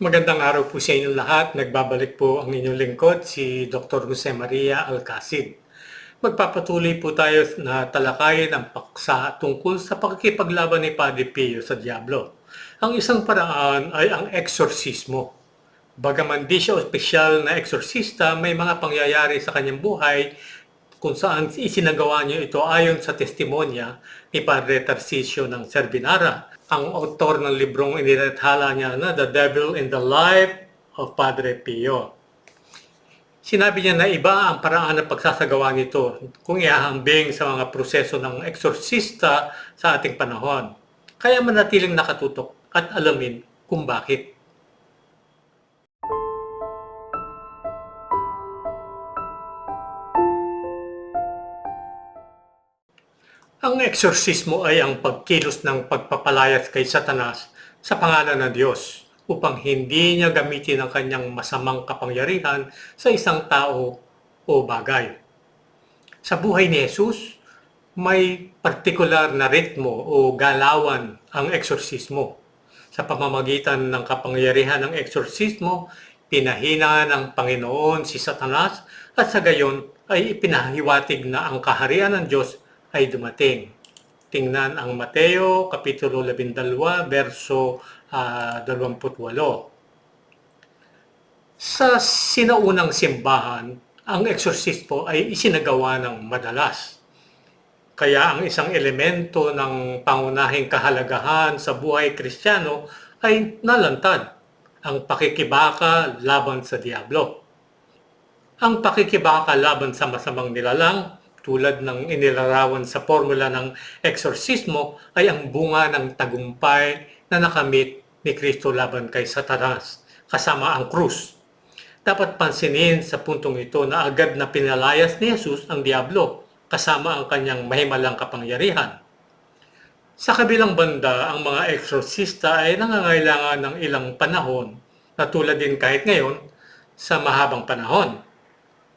Magandang araw po sa inyong lahat. Nagbabalik po ang inyong lingkod, si Dr. Jose Maria Alcacid. Magpapatuloy po tayo na talakayin ang paksa tungkol sa pakikipaglaban ni Padre Pio sa Diablo. Ang isang paraan ay ang eksorsismo. Bagaman di siya opisyal na eksorsista, may mga pangyayari sa kanyang buhay kung saan isinagawa niya ito ayon sa testimonya ni Padre Tarcisio ng Servinara, ang autor ng librong inilathala niya na The Devil in the Life of Padre Pio. Sinabi niya na iba ang paraan ng pagsasagawa nito kung ihahambing sa mga proseso ng eksorsista sa ating panahon. Kaya manatiling nakatutok at alamin kung bakit. Ang eksorsismo ay ang pagkilos ng pagpapalayas kay Satanas sa pangalan ng Diyos upang hindi niya gamitin ang kanyang masamang kapangyarihan sa isang tao o bagay. Sa buhay ni Jesus, may partikular na ritmo o galawan ang eksorsismo. Sa pamamagitan ng kapangyarihan ng eksorsismo, pinahina ng Panginoon si Satanas at sa gayon ay ipinahiwatig na ang kaharian ng Diyos ay dumating. Tingnan ang Mateo, Kapitulo 12, verso uh, 28. Sa sinaunang simbahan, ang eksorsismo ay isinagawa ng madalas. Kaya ang isang elemento ng pangunahing kahalagahan sa buhay kristyano ay nalantad, ang pakikibaka laban sa Diablo. Ang pakikibaka laban sa masamang nilalang tulad ng inilarawan sa formula ng eksorsismo ay ang bunga ng tagumpay na nakamit ni Kristo laban kay Satanas kasama ang krus. Dapat pansinin sa puntong ito na agad na pinalayas ni Jesus ang Diablo kasama ang kanyang mahimalang kapangyarihan. Sa kabilang banda, ang mga eksorsista ay nangangailangan ng ilang panahon na tulad din kahit ngayon sa mahabang panahon.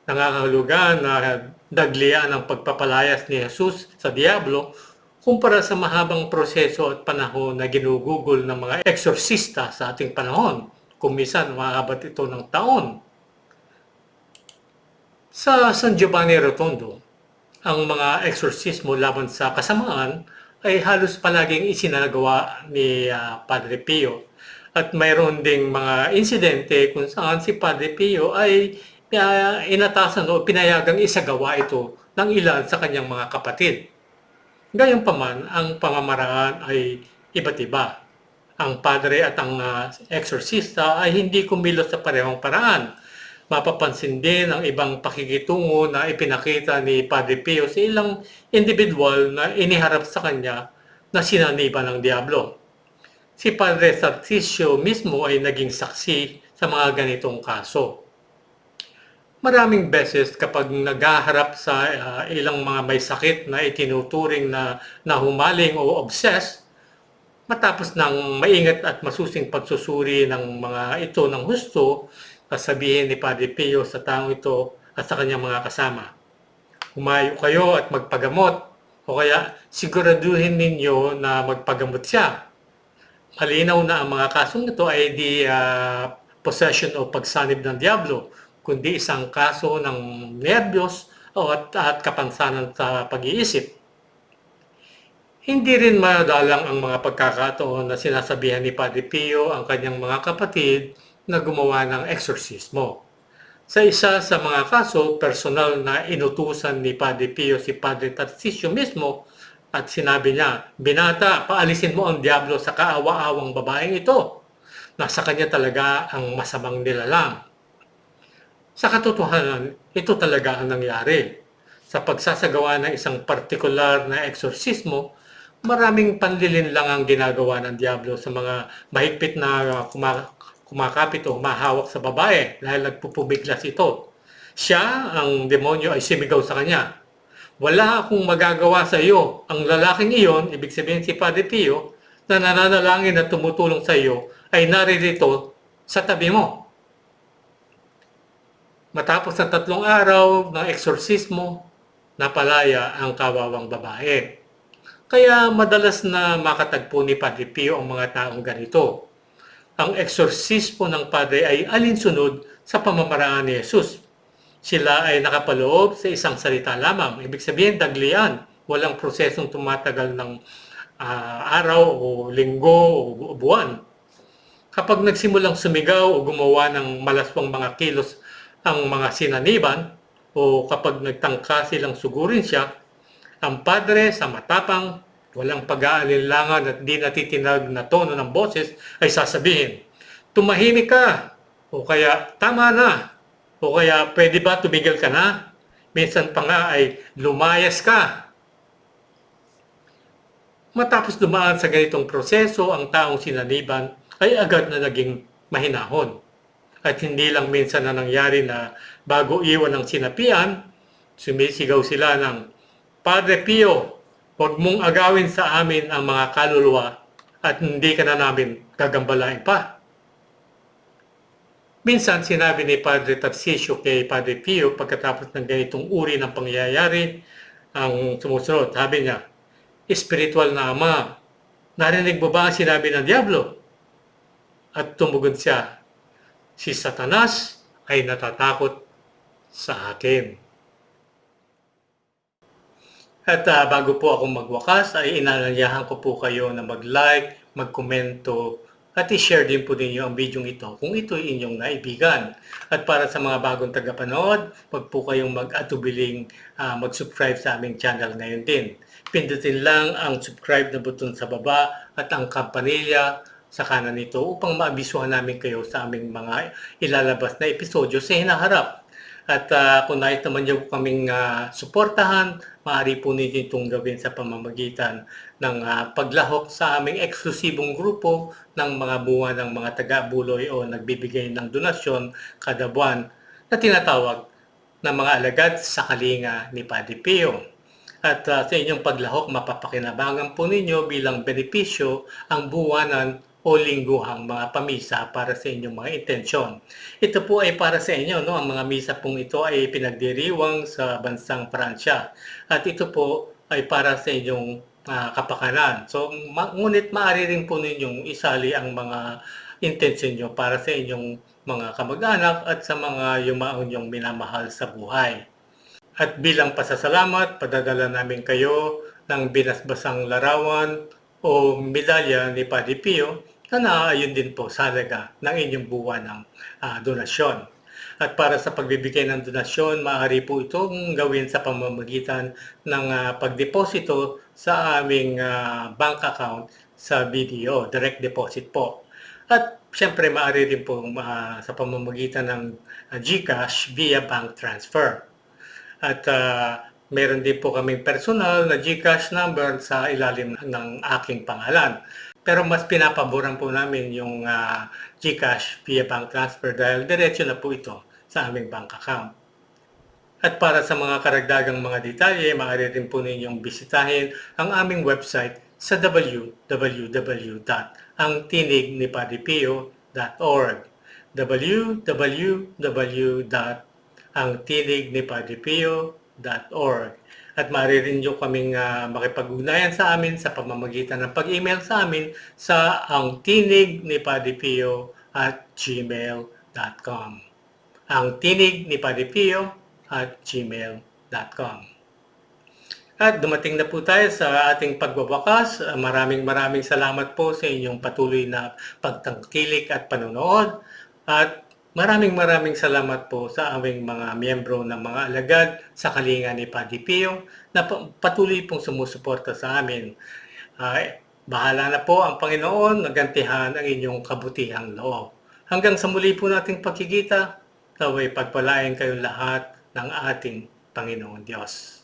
Nangangahulugan na daglian ang pagpapalayas ni Jesus sa Diablo kumpara sa mahabang proseso at panahon na ginugugol ng mga eksorsista sa ating panahon. Kung maaabot ito ng taon. Sa San Giovanni Rotondo, ang mga eksorsismo laban sa kasamaan ay halos palaging isinagawa ni uh, Padre Pio. At mayroon ding mga insidente kung saan si Padre Pio ay uh, inatasan o pinayagang isagawa ito ng ilan sa kanyang mga kapatid. Gayunpaman, ang pamamaraan ay iba't iba. Ang padre at ang uh, eksorsista ay hindi kumilos sa parehong paraan. Mapapansin din ang ibang pakikitungo na ipinakita ni Padre Pio sa ilang individual na iniharap sa kanya na sinaniba ng Diablo. Si Padre Sarcisio mismo ay naging saksi sa mga ganitong kaso maraming beses kapag naghaharap sa uh, ilang mga may sakit na itinuturing na nahumaling o obsessed, matapos ng maingat at masusing pagsusuri ng mga ito ng husto, kasabihin ni Padre Pio sa taong ito at sa kanyang mga kasama. Humayo kayo at magpagamot o kaya siguraduhin ninyo na magpagamot siya. Malinaw na ang mga kasong ito ay di uh, possession o pagsanib ng Diablo kundi isang kaso ng nervyos at, at kapansanan sa pag-iisip. Hindi rin madalang ang mga pagkakataon na sinasabihan ni Padre Pio ang kanyang mga kapatid na gumawa ng eksorsismo. Sa isa sa mga kaso, personal na inutusan ni Padre Pio si Padre Tarcisio mismo at sinabi niya, Binata, paalisin mo ang Diablo sa kaawa-awang babaeng ito. Nasa kanya talaga ang masamang nilalang. Sa katotohanan, ito talaga ang nangyari. Sa pagsasagawa ng isang partikular na eksorsismo, maraming panlilin lang ang ginagawa ng Diablo sa mga mahigpit na kumakapit o humahawak sa babae dahil nagpupubiglas ito. Siya, ang demonyo, ay simigaw sa kanya. Wala akong magagawa sa iyo. Ang lalaking iyon, ibig sabihin si Padre Pio, na nananalangin at tumutulong sa iyo, ay naririto sa tabi mo. Matapos ang tatlong araw ng eksorsismo, napalaya ang kawawang babae. Kaya madalas na makatagpo ni Padre Pio ang mga taong ganito. ang eksorsismo ng Padre ay alinsunod sa pamamaraan ni Jesus. Sila ay nakapaloob sa isang salita lamang. Ibig sabihin, daglian. Walang prosesong tumatagal ng ah, araw o linggo o buwan. Kapag nagsimulang sumigaw o gumawa ng malaswang mga kilos ang mga sinaniban o kapag nagtangka silang sugurin siya, ang padre sa matapang, walang pag-aalinlangan at di natitinag na tono ng boses ay sasabihin, tumahimik ka o kaya tama na o kaya pwede ba tumigil ka na? Minsan pa nga ay lumayas ka. Matapos dumaan sa ganitong proseso, ang taong sinaniban ay agad na naging mahinahon. At hindi lang minsan na nangyari na bago iwan ng sinapian, sumisigaw sila ng, Padre Pio, huwag mong agawin sa amin ang mga kaluluwa at hindi ka na namin gagambalain pa. Minsan sinabi ni Padre Tarcisio kay Padre Pio pagkatapos ng ganitong uri ng pangyayari, ang sumusunod, sabi niya, Espiritual na Ama, narinig mo ba ang sinabi ng Diablo? At tumugon siya, si Satanas ay natatakot sa akin. At ah, bago po ako magwakas ay inanyayahan ko po kayo na mag-like, mag-komento at i-share din po ninyo ang video ito kung ito ay inyong naibigan. At para sa mga bagong tagapanood, wag po kayong mag-atubiling ah, mag-subscribe sa aming channel ngayon din. Pindutin lang ang subscribe na button sa baba at ang kampanilya sa kanan nito upang maabisuhan namin kayo sa aming mga ilalabas na episodyo sa hinaharap. At ah, kung nais naman niyo kaming ah, suportahan, maaari po ninyo itong gawin sa pamamagitan ng ah, paglahok sa aming eksklusibong grupo ng mga buwan ng mga taga-buloy o nagbibigay ng donasyon kada buwan na tinatawag na mga alagad sa kalinga ni Padre Pio. At ah, sa inyong paglahok, mapapakinabangan po ninyo bilang benepisyo ang buwanan o lingguhang mga pamisa para sa inyong mga intensyon. Ito po ay para sa inyo, no? Ang mga misa pong ito ay pinagdiriwang sa bansang Pransya. At ito po ay para sa inyong ah, kapakanan. So, ma- ngunit maaari rin po ninyong isali ang mga intensyon nyo para sa inyong mga kamag-anak at sa mga yumaong yung minamahal sa buhay. At bilang pasasalamat, padadala namin kayo ng binasbasang larawan o medalya ni Padre Pio na naaayon din po sa halaga ng inyong buwan ng ah, donasyon. At para sa pagbibigay ng donasyon, maaari po itong gawin sa pamamagitan ng ah, pagdeposito sa aming ah, bank account sa BDO, direct deposit po. At siyempre maaari rin po ah, sa pamamagitan ng ah, GCash via bank transfer. At ah, meron din po kaming personal na GCash number sa ilalim ng aking pangalan. Pero mas pinapaboran po namin yung ah, GCash via bank transfer dahil diretso na po ito sa aming bank account. At para sa mga karagdagang mga detalye, maaari rin po ninyong bisitahin ang aming website sa www.angtinignipadipio.org www.angtinignipadipio.org At maaari rin nyo kaming ah, makipag-ugnayan sa amin sa pamamagitan ng pag-email sa amin sa angtinignipadipio at gmail.com ang tinig ni Padre Pio at gmail.com. At dumating na po tayo sa ating pagbabakas. Uh, Maraming maraming salamat po sa inyong patuloy na pagtangkilik at panonood. At maraming maraming salamat po sa aming mga miyembro ng mga alagad sa kalinga ni Padre Pio na pa- patuloy pong sumusuporta sa amin. Ay, bahala na po ang Panginoon na gantihan ang inyong kabutihang loob. Hanggang sa muli po nating pagkikita, naway pagpalain kayong lahat ng ating Panginoon Diyos.